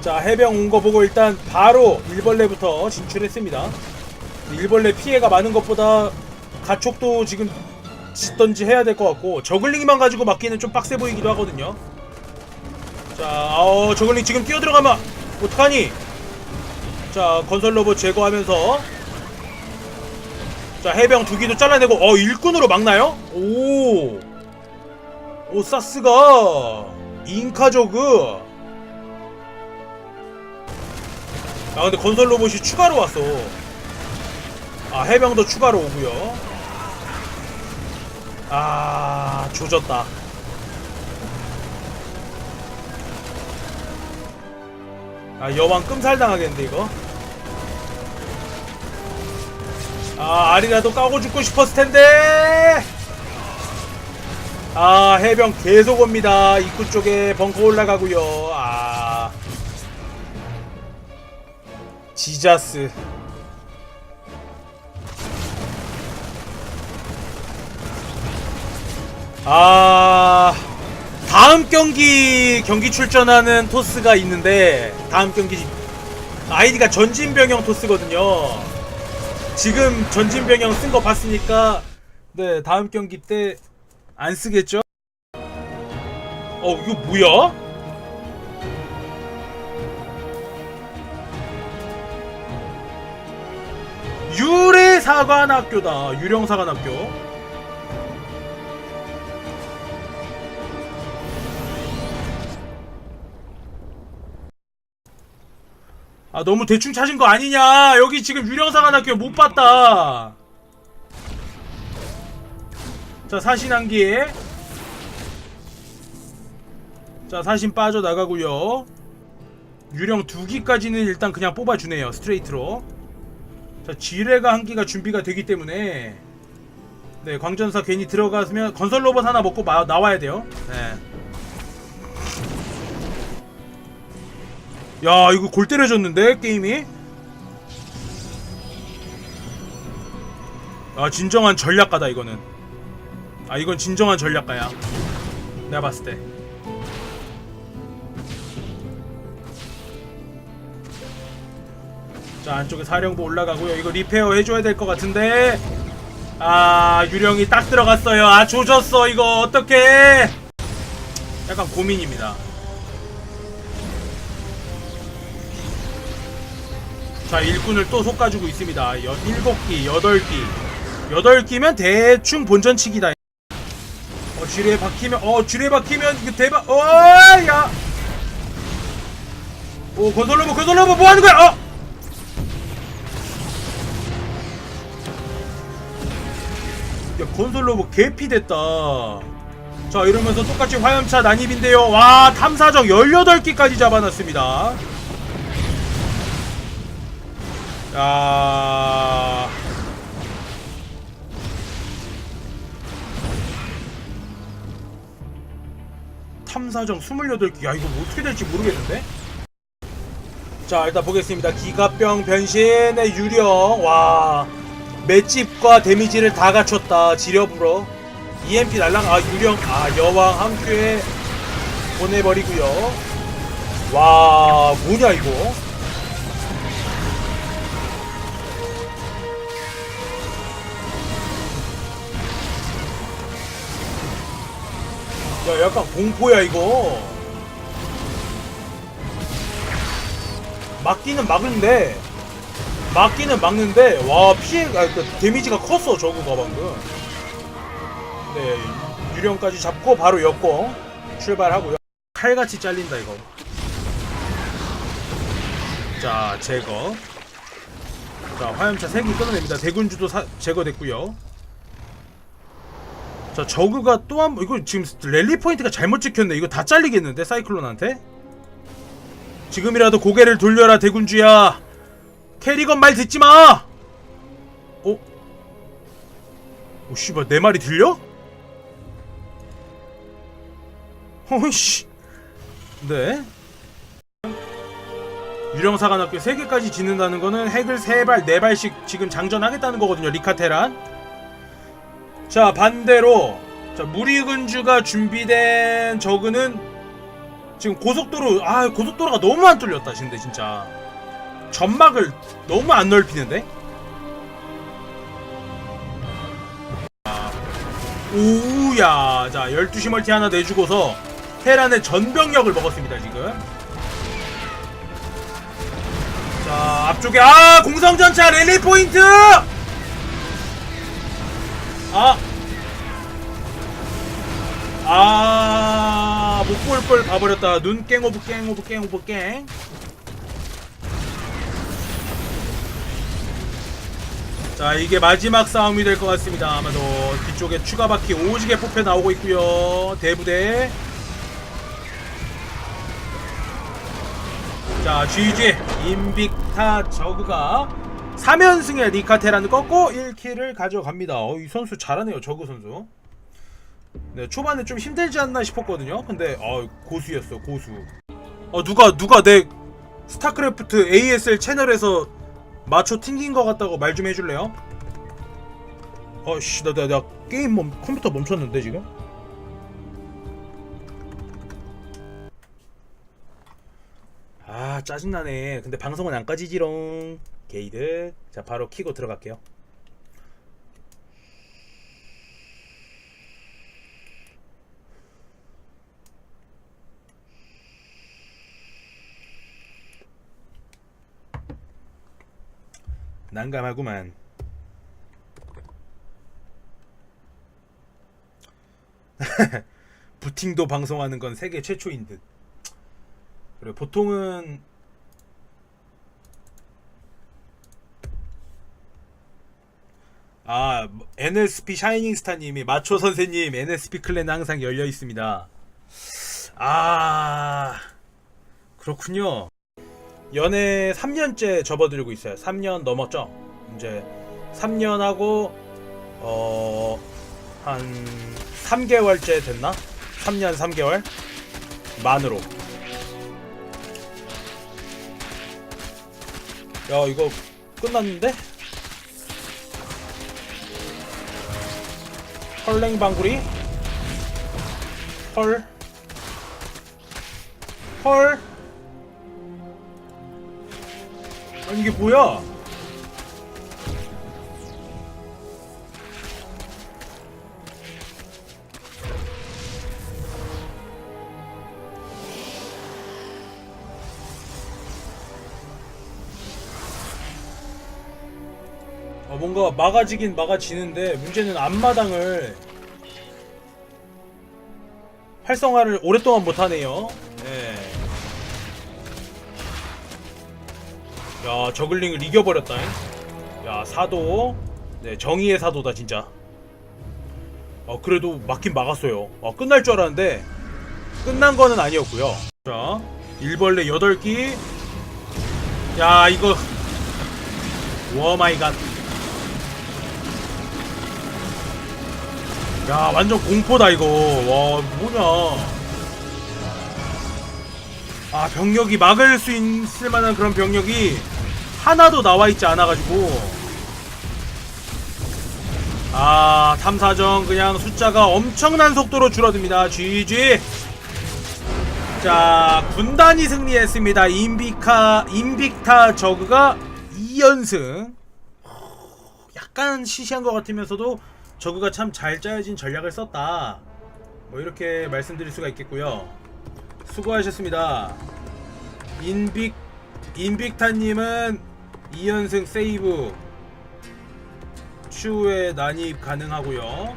자 해병 온 거 보고 일단 바로 일벌레부터 진출했습니다. 일벌레 피해가 많은 것보다 가촉도 지금 짓던지 해야 될 것 같고 저글링만 가지고 막기는 좀 빡세 보이기도 하거든요. 자, 어 저글링 지금 뛰어 들어가면 어떡하니? 자 건설 로봇 제거하면서 자 해병 두 기도 잘라내고 어 일꾼으로 막나요? 오, 오 사스가 잉카조그. 아 근데 건설 로봇이 추가로 왔어. 아 해병도 추가로 오고요. 아 조졌다. 아 여왕 끔살 당하겠는데 이거. 아 알이라도 까고 죽고 싶었을 텐데. 아 해병 계속 옵니다. 입구 쪽에 벙커 올라가고요. 아. 지자스 아 다음 경기 경기 출전하는 토스가 있는데 다음 경기 아이디가 전진병영 토스거든요 지금 전진병영 쓴 거 봤으니까 네 다음 경기 때 안 쓰겠죠 어 이거 뭐야 유래사관학교다. 유령사관학교. 아 너무 대충 찾은 거 아니냐? 여기 지금 유령사관학교 못 봤다. 자 사신한기에 자 사신 빠져 나가고요. 유령 두 기까지는 일단 그냥 뽑아주네요. 스트레이트로. 자, 지뢰가 한 기가 준비가 되기 때문에 네, 광전사 괜히 들어갔으면 건설 로봇 하나 먹고 마, 나와야 돼요. 네. 야, 이거 골 때려줬는데 게임이? 아, 진정한 전략가다 이거는. 아, 이건 진정한 전략가야. 내가 봤을 때. 자 안쪽에 사령부 올라가고요 이거 리페어 해줘야 될 것 같은데 아 유령이 딱 들어갔어요 아 조졌어 이거 어떡해 약간 고민입니다 자 일꾼을 또 솎아주고 있습니다. 여, 7기 8기. 8기면 대충 본전치기다. 어 지뢰에 박히면 어 지뢰에 박히면 이거 대박. 어야. 오 건설로버 건설로버 뭐하는 거야? 어? 야 건설 로봇 개피 됐다. 자 이러면서 똑같이 화염차 난입인데요. 와 탐사정 18기까지 잡아놨습니다 야 탐사정 28기. 야 이거 뭐 어떻게 될지 모르겠는데? 자 일단 보겠습니다. 기갑병 변신의 유령. 와. 맷집과 데미지를 다 갖췄다 지려불어 EMP 날랑 아 유령 아 여왕 함큐에 보내버리고요. 와 뭐냐 이거 야 약간 공포야 이거. 막기는 막는데 막기는 막는데 와 피해 아 그러니까 데미지가 컸어 저거가 방금. 네 유령까지 잡고 바로 엮고 출발하고요. 칼같이 잘린다 이거. 자 제거. 자 화염차 3기 끊어냅니다. 대군주도 사, 제거됐고요 자 저그가 또 한 번 이거 지금 랠리 포인트가 잘못 찍혔네 이거 다 잘리겠는데 사이클론한테 지금이라도 고개를 돌려라 대군주야 캐리건 말 듣지 마. 어? 오 씨발 내 말이 들려? 어이씨. 네. 유령사관학교 3개까지 짓는다는 거는 핵을 3발, 4발씩 지금 장전하겠다는 거거든요. 리카테란. 자, 반대로 자, 무리군주가 준비된 저그는 지금 고속도로 아, 고속도로가 너무 안 뚫렸다. 근데 진짜. 점막을 너무 안 넓히는데? 아, 오우야. 자, 12시 멀티 하나 내주고서 테란의 전병력을 먹었습니다, 지금. 자 앞쪽에 아 공성전차 랠리 포인트 아 아, 못 볼 걸 가버렸다. 눈 깽 오브 깽 오브 깽 오브 깽. 자, 이게 마지막 싸움이 될 것 같습니다. 아마도 뒤쪽에 추가 바퀴 오지게 뽑혀 나오고 있고요. 대부대. 자, GG 인빅타 저그가 3연승에 니카테란을 꺾고 1킬을 가져갑니다. 어, 이 선수 잘하네요, 저그 선수. 네, 초반에 좀 힘들지 않나 싶었거든요. 근데 어, 고수였어, 고수. 어, 누가 누가 내 스타크래프트 ASL 채널에서 마초 튕긴 것 같다고 말 좀 해줄래요? 어씨, 나, 나, 나 게임 멈, 컴퓨터 멈췄는데 지금? 아 짜증나네 근데 방송은 안 까지지롱 게이드. 자 바로 키고 들어갈게요. 난감하구만. 부팅도 방송하는 건 세계 최초인 듯. 그래 보통은 아 NSP 샤이닝 스타님이 마초 선생님 NSP 클랜 항상 열려 있습니다. 아 그렇군요. 연애 3년째 접어들고 있어요. 3년 넘었죠. 이제 3년 하고 어 한 3개월째 됐나? 3년 3개월 만으로. 야 이거 끝났는데? 헐랭 방구리? 헐? 헐? 아니 이게 뭐야? 뭔가 막아지긴 막아지는데 문제는 앞마당을 활성화를 오랫동안 못하네요. 네. 야 저글링을 이겨버렸다. 야 사도. 네 정의의 사도다 진짜. 어 그래도 막긴 막았어요. 어 끝날 줄 알았는데 끝난 거는 아니었고요. 자 일벌레 8기. 야 이거 워 마이 갓. 야 완전 공포다 이거. 와 뭐냐. 아 병력이 막을 수 있을 만한 그런 병력이 하나도 나와 있지 않아 가지고. 아 탐사정 그냥 숫자가 엄청난 속도로 줄어듭니다. GG 자 군단이 승리했습니다. 인비카 인빅타 저그가 2연승. 약간 시시한 것 같으면서도 저그가 참 잘 짜여진 전략을 썼다. 뭐 이렇게 말씀드릴 수가 있겠고요. 수고하셨습니다. 인빅 인빅타님은 2연승 세이브 추후에 난입 가능하고요.